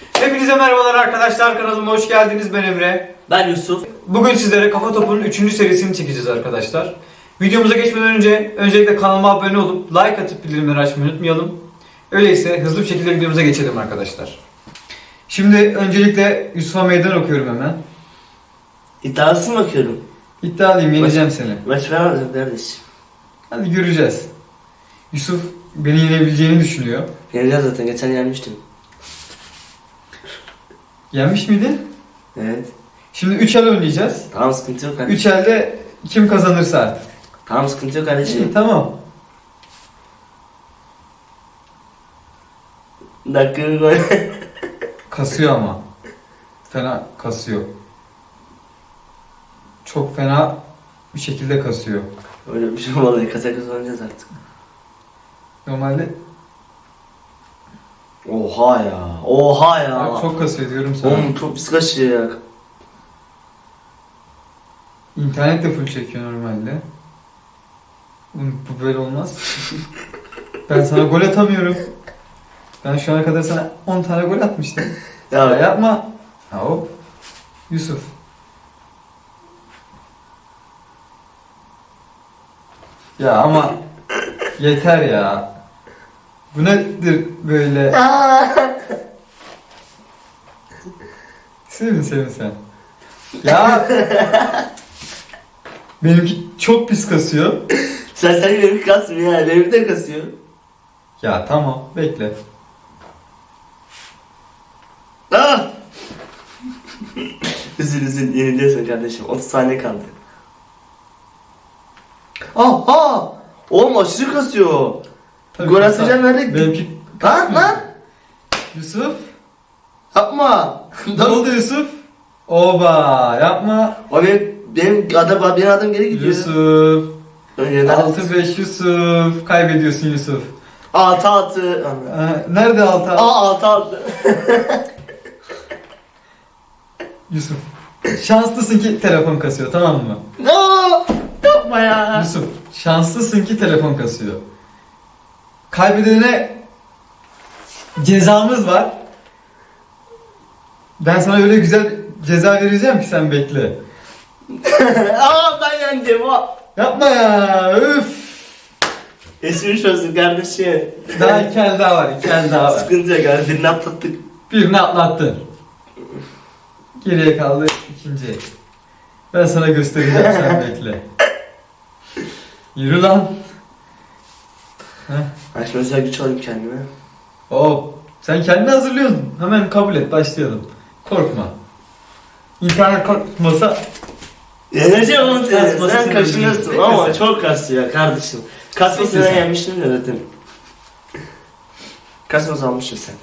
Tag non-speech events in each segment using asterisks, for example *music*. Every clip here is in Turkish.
Hepinize merhabalar arkadaşlar kanalıma hoş geldiniz ben Emre. Ben Yusuf. Bugün sizlere Kafa Topu'nun 3. serisini çekeceğiz arkadaşlar. Videomuza geçmeden önce öncelikle kanalıma abone olup like atıp bildirimleri açmayı unutmayalım. Öyleyse hızlı bir şekilde videomuza geçelim arkadaşlar. Şimdi öncelikle Yusuf'a meydan okuyorum hemen. İddiası mı bakıyorum? İddialıyım yeneceğim seni. Maç veremezdim kardeşim. Hadi göreceğiz. Yusuf beni yenebileceğini düşünüyor. Yeneceğiz zaten geçen yenmiştim. Yenmiş miydin? Evet. Şimdi 3 el oynayacağız. Tamam sıkıntı yok kardeşim. 3 elde kim kazanırsa artık. Tamam sıkıntı yok İyi, kardeşim. tamam. Dakika gol. *laughs* Kasıyor ama. Fena kasıyor. Çok fena bir şekilde kasıyor. Öyle bir şey olmadı. Kasa kasa oynayacağız artık. Normalde Oha ya. Oha ya. Bak çok kasıyor diyorum sana. Oğlum çok pis kaçıyor ya. İnternet de full çekiyor normalde. Oğlum Bu böyle olmaz. ben sana gol atamıyorum. Ben şu ana kadar sana 10 tane gol atmıştım. *laughs* Ya Ya, yapma. Ha hop. Yusuf. Ya ama yeter ya. Bu nedir böyle? Sevin sevin sen. Ya benimki çok pis kasıyor. sen sen benim kasmıyor ya. Benim de kasıyor. Ya tamam bekle. Ah! üzül üzül yeniliyorsun kardeşim. 30 saniye kaldı. Ah ah! Oğlum aşırı kasıyor. Gol atacağım nerede? Benimki Lan lan! Yusuf. Yapma! Ne oldu Yusuf? Oba yapma. O benim, benim adam, benim adım geri gidiyor. Yusuf. Önceden 6-5 Yusuf. Kaybediyorsun Yusuf. Altı altı. Ee, nerede 6 Aa altı altı. *laughs* Yusuf. Şanslısın ki telefon kasıyor tamam mı? Aa, yapma ya. Yusuf. Şanslısın ki telefon kasıyor. Kaybedene cezamız var. Ben sana öyle güzel ceza vereceğim ki sen bekle. *laughs* Aa ben yendim. Aa. Yapma ya. Üf. Geçmiş olsun kardeşim. Daha *laughs* iki el daha var. iki el daha var. Sıkıntı yok abi. Birini atlattık. Birini atlattın. Geriye kaldı ikinci. Ben sana göstereceğim sen *laughs* bekle. Yürü lan. Heh. Ben şimdi özel güç alayım kendime. Hop. Sen kendini hazırlıyorsun. Hemen kabul et başlayalım. Korkma. İnternet korkmasa Yeneceğim onu seni. Kasması Sen kaşınıyorsun ama Bekle çok kasıyor kardeşim. Kasması Bekle ben sen. yenmiştim de zaten. Kasması almışsın sen.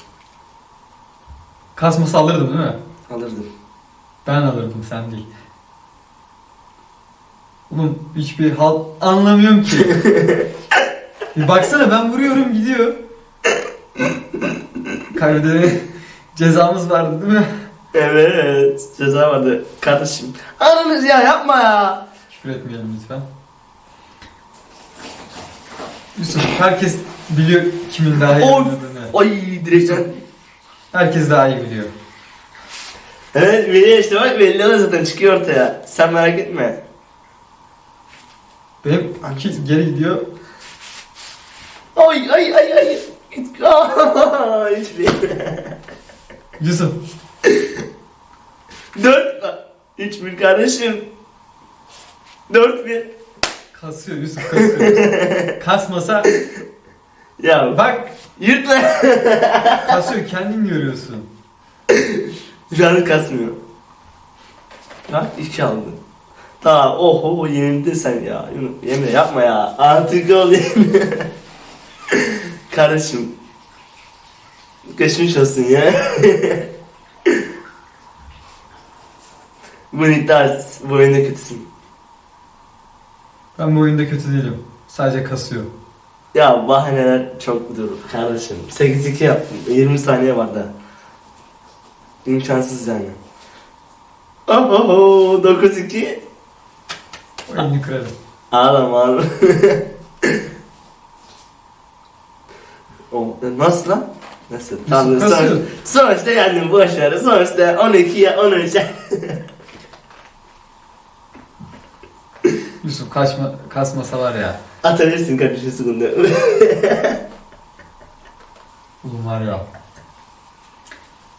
kasması alırdım değil mi? Alırdım. Ben alırdım sen değil. Oğlum hiçbir halt anlamıyorum ki. *laughs* Bir baksana ben vuruyorum gidiyor. Kaybedene cezamız vardı değil mi? Evet. Ceza vardı. Kardeşim. Aranız ya yapma ya. Küfür etmeyelim lütfen. Yusuf herkes biliyor kimin daha iyi Of. oynadığını. Ay direkten. Herkes daha iyi biliyor. Evet biliyor işte bak belli oluyor zaten çıkıyor ortaya. Sen merak etme. Benim ki geri gidiyor. Ay ay ay ay. Yusuf Dört. Üç bir kardeşim. Dört bir. kasıyor Yusuf kasıyor. Kasmasa Ya bak. Yırtma. kasıyor kendin görüyorsun. Canı kasmıyor. Bak iki aldın. Tamam oho yenildin sen ya. Yunus yapma ya. Artık ol Emre. Kardeşim. Geçmiş olsun ya. *laughs* bu iddias. Bu oyunda kötüsün. Ben bu oyunda kötü değilim. Sadece kasıyor. Ya bahaneler çok dur kardeşim. 8-2 yaptım. 20 saniye var daha. İmkansız yani. Oho 9-2. Oyunu kırarım. Ağlama ağlama. *laughs* o, nasıl lan? Nasıl? Tamam. kasıyor. Son, sonuçta yendim boş ver. Sonuçta 12 ya 13 *laughs* Yusuf kaçma, kasmasa var ya. Atabilirsin kardeşim sıkıntı. *laughs* Oğlum var ya.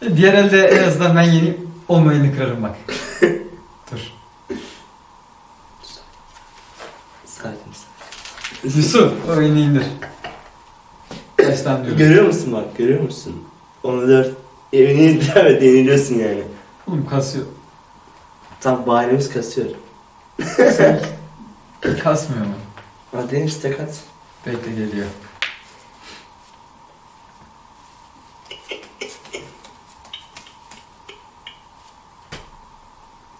E, Diğer elde en azından ben yeneyim. Olmayını kırarım bak. *laughs* Dur. sakin sakin. Yusuf o elini indir. Diyorum. Görüyor musun bak görüyor musun? 14 evini evet *laughs* deniliyorsun yani. Oğlum kasıyor. Tam bahanemiz kasıyor. Sen *laughs* kasmıyor mu? Hadi deniz tek at. Bekle geliyor.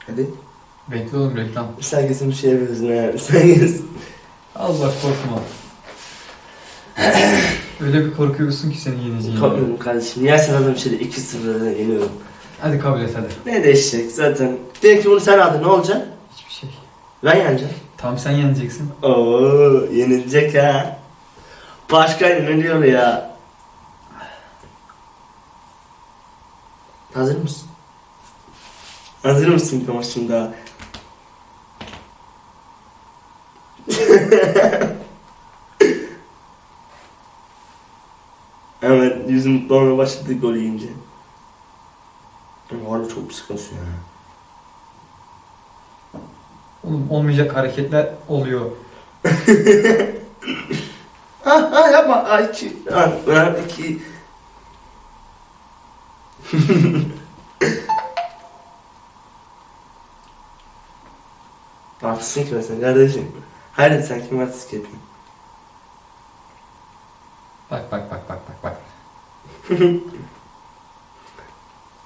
Hadi. Bekle oğlum reklam. Sen kesin bir şey yapıyorsun ha. Sen kesin. Allah korkma. *laughs* Öyle bir korkuyorsun ki seni yeneceğini. Korkmuyorum kardeşim. Yersen adam şeyde 2-0'da yeniyorum. Hadi kabul et hadi. Ne değişecek zaten. Diyelim ki bunu sen aldın ne olacak? Hiçbir şey. Ben yeneceğim. Tamam sen yeneceksin. Oo yenilecek ha. Başka yeniliyor ya. Hazır mısın? Hazır mısın konuşunda? *laughs* Hemen yüzüm mutlu olmaya başladı gol yiyince. Harbi çok sıkıntı ya. Oğlum olmayacak hareketler oluyor. Ha *laughs* ha yapma. Ay iki. Ha, ha, iki. *laughs* Haksızsın ki sen kardeşim. Hayır sen kim yapıyorsun? Bak bak bak bak bak bak. *laughs*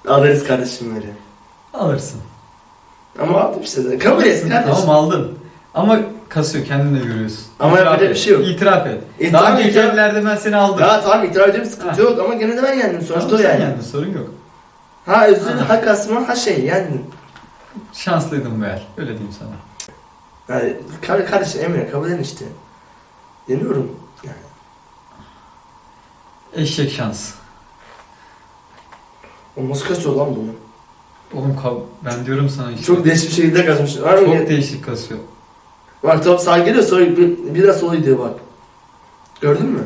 Alırız kardeşim böyle. Alırsın. Ama aldım işte de. Kabul et kardeşim. Tamam aldın. Ama kasıyor kendin de görüyorsun. Ama İtiraf yapacak et. bir şey yok. İtiraf et. E, Daha tamam, önceki itiraf- ellerde ben seni aldım. Ya tamam itiraz ediyorum sıkıntı Ha. yok ama gene de ben yendim sonuçta Tamam, sen yani. yendin sorun yok. Ha özür Ha. ha kasma ha şey yendim. Şanslıydın yer. Öyle diyeyim sana. Yani kar- kardeşim Emre kabul edin işte. Yeniyorum. Yani. Eşek şans. O nasıl kasıyor lan bunu? Oğlum kav- ben diyorum sana işte. Çok değişik bir şekilde kazmış. Var mı? Çok değişik kasıyor. Bak top sağ geliyor sonra bir, biraz sola gidiyor bak. Gördün mü?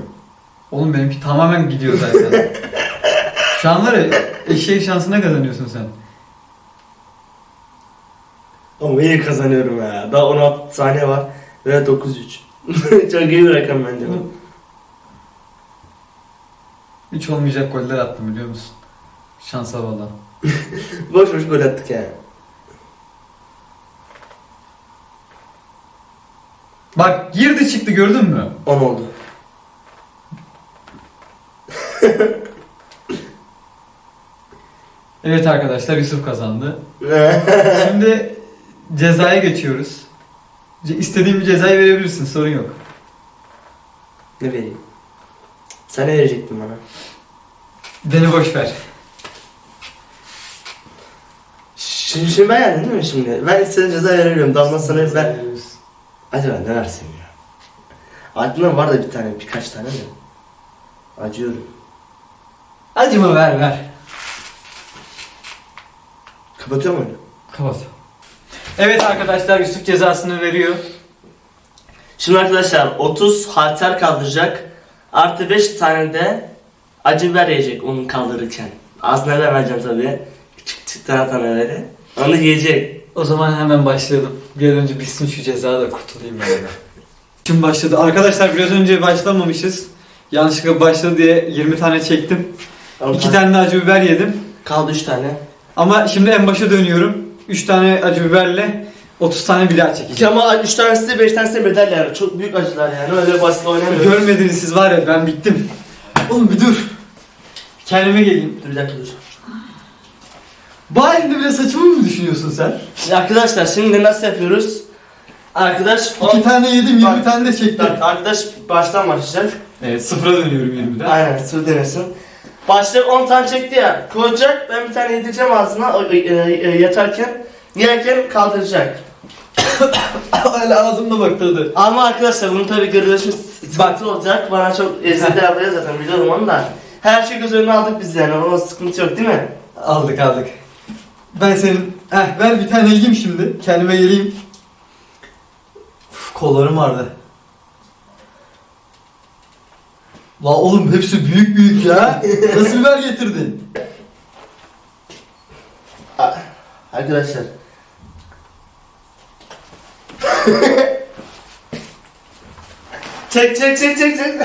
Oğlum benimki tamamen gidiyor zaten. *laughs* Şu an var ya eşek şansına kazanıyorsun sen. Ama iyi kazanıyorum ya. Daha 16 saniye var ve 9-3. *laughs* Çok iyi bir rakam bence bu. Hiç olmayacak goller attım biliyor musun? Şansa valla. *laughs* Boş boş gol attık yani. Bak girdi çıktı gördün mü? 10 oldu. *laughs* Evet arkadaşlar Yusuf kazandı. *laughs* Şimdi cezaya geçiyoruz. Ce- İstediğin bir cezayı verebilirsin sorun yok. ne vereyim? Sen ne verecektin bana? Beni boş ver. Şimdi, şimdi ben yendim değil mi şimdi? Ben istediğin ceza verebiliyorum. Damla sana ben... Acaba ne versin ya? Aklımda var da bir tane, birkaç tane de. Acıyorum. Acıma ver ver. Kapatıyor mu? Kapat. Evet arkadaşlar Yusuf cezasını veriyor. Şimdi arkadaşlar 30 halter kaldıracak. Artı 5 tane de acı biber yiyecek onu kaldırırken. Ağzına vermeyeceğim tabii. Küçük küçük tane tane böyle. Onu yiyecek. O zaman hemen başlayalım. Bir an önce bitsin şu ceza da kurtulayım yani. Şimdi başladı. Arkadaşlar biraz önce başlamamışız. Yanlışlıkla başladı diye 20 tane çektim. İki tane de acı biber yedim. Kaldı 3 tane. Ama şimdi en başa dönüyorum. 3 tane acı biberle 30 tane biber çekeceğim. ama 3 tanesi de 5 tanesi de bedel yani. Çok büyük acılar yani. Öyle basit oynamıyoruz. Görmediniz siz var ya ben bittim. Oğlum bir dur. Kendime geleyim. Dur bir dakika dur. Bu halinde bile saçımı mı düşünüyorsun sen? Şimdi arkadaşlar şimdi nasıl yapıyoruz? Arkadaş İki tane yedim 20 Bak, tane de çektim. Bak, arkadaş baştan başlayacak. Evet sıfıra dönüyorum 20'den. Aynen sır denesin. Başta 10 tane çekti ya. Koyacak ben bir tane yedireceğim ağzına o- e, e, yatarken. Yerken kaldıracak. *coughs* Öyle ağzımda bak tadı. Ama arkadaşlar bunu tabii gırgırışın sıkıntı olacak. Bana çok ezildi yapıyor zaten biliyorum onu da. Her şey göz önüne aldık biz yani. O sıkıntı yok değil mi? Aldık aldık. Ben senin... Heh, ver bir tane yiyeyim şimdi. Kendime geleyim. Uf, kollarım vardı. La oğlum hepsi büyük büyük ya. Nasıl biber getirdin? Arkadaşlar. çek çek çek çek çek.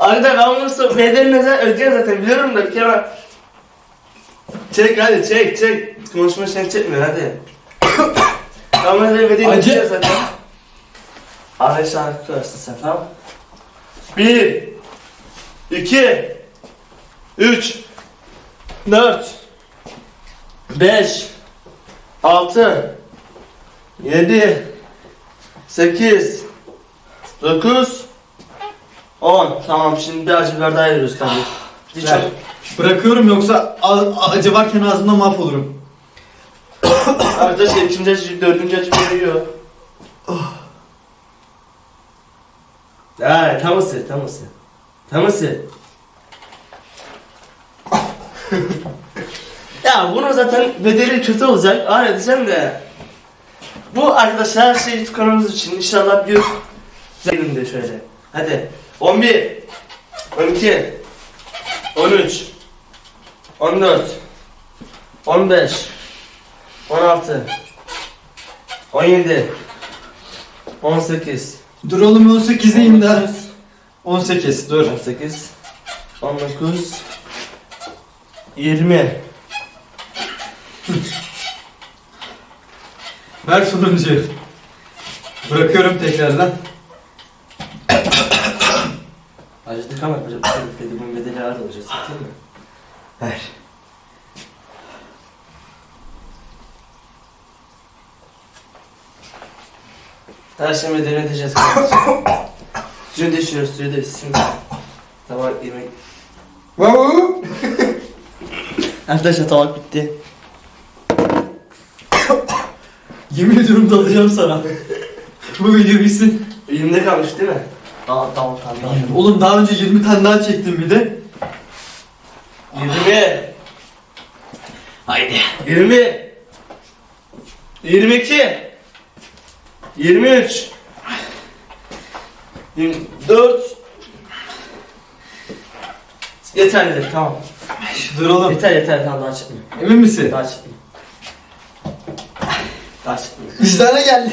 Arkadaşlar ben bunu zaten ödeyeceğim zaten biliyorum da bir kere Çek hadi çek çek. Konuşma seni çekmiyor hadi. zaten bedelini Acı. ödeyeceğim zaten. Arkadaşlar arkadaşlar sen tamam. Bir. iki, Üç. Dört. 5 6 7 8 9 10 Tamam şimdi bir acı biber daha kardeşim. Hiç Ver. Bırakıyorum yoksa a- acı varken ağzımda mahvolurum. Arkadaşlar ikinci acı, dördüncü acı biber yiyor. Ha, tam ısı, tam ısı. Tam ısı. *laughs* ya bunun zaten bedeli kötü olacak. Öyle diyeceğim de. Bu arkadaşlar her şey kanalımız için inşallah bir günde şöyle. Hadi. 11 12 13 14 15 16 17 18 Dur oğlum 18'deyim daha. 18 dur. 18 19 20 Ver sonuncuyu. Bırakıyorum tekrardan. Acıdık ama şey. Dedi bunun bedeli ağır olacak. Değil mi? Ver. Bedelini ödeyeceğiz kardeşim. Suyu değiştiriyoruz, suyu değiştirsin. Tabak yemek. Wow. Arkadaşlar tabak bitti. Yemin ediyorum dalacağım sana. Bu video bitsin. Elimde kalmış değil mi? Tamam tamam. tamam. Oğlum daha önce 20 tane daha çektim bir de. 20 Haydi. 20 22 23 24 Yeterlidir tamam. Dur oğlum. Yeter yeter tamam daha çıkmıyor. Emin misin? Daha çıkmıyor. Daha çıkmıyor. 100 tane geldi.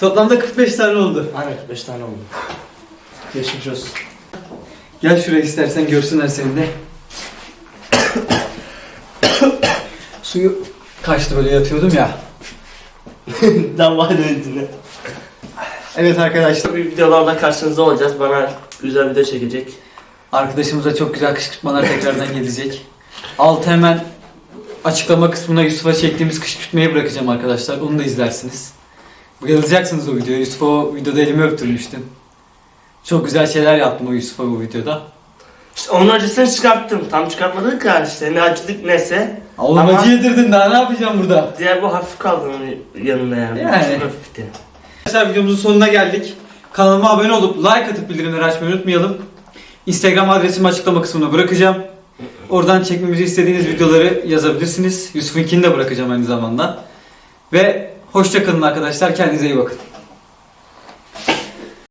Toplamda 45 tane oldu. Aynen 5 tane oldu. Geçmiş olsun. Gel şuraya istersen görsünler seni de. Suyu kaçtı böyle yatıyordum ya. *laughs* Daha öncesinde. Evet arkadaşlar. Bir videolarla karşınızda olacağız. Bana güzel video çekecek. Arkadaşımıza çok güzel kışkırtmalar tekrardan gelecek. Altı hemen açıklama kısmına Yusuf'a çektiğimiz kışkırtmayı bırakacağım arkadaşlar. Onu da izlersiniz. Bayılacaksınız o videoya. Yusuf'a o videoda elimi öptürmüştüm. Çok güzel şeyler yaptım o Yusuf'a bu videoda. İşte onun acısını çıkarttım. Tam çıkartmadık ya işte. Ne acılık neyse. Oğlum Ama- acı yedirdin daha ne yapacağım burada? Diğer bu hafif kaldı onun yanında yani. Yani. Çok hafifti. Arkadaşlar videomuzun sonuna geldik. Kanalıma abone olup like atıp bildirimleri açmayı unutmayalım. Instagram adresimi açıklama kısmına bırakacağım. Oradan çekmemizi istediğiniz videoları yazabilirsiniz. Yusuf'unkini de bırakacağım aynı zamanda. Ve hoşça kalın arkadaşlar. Kendinize iyi bakın.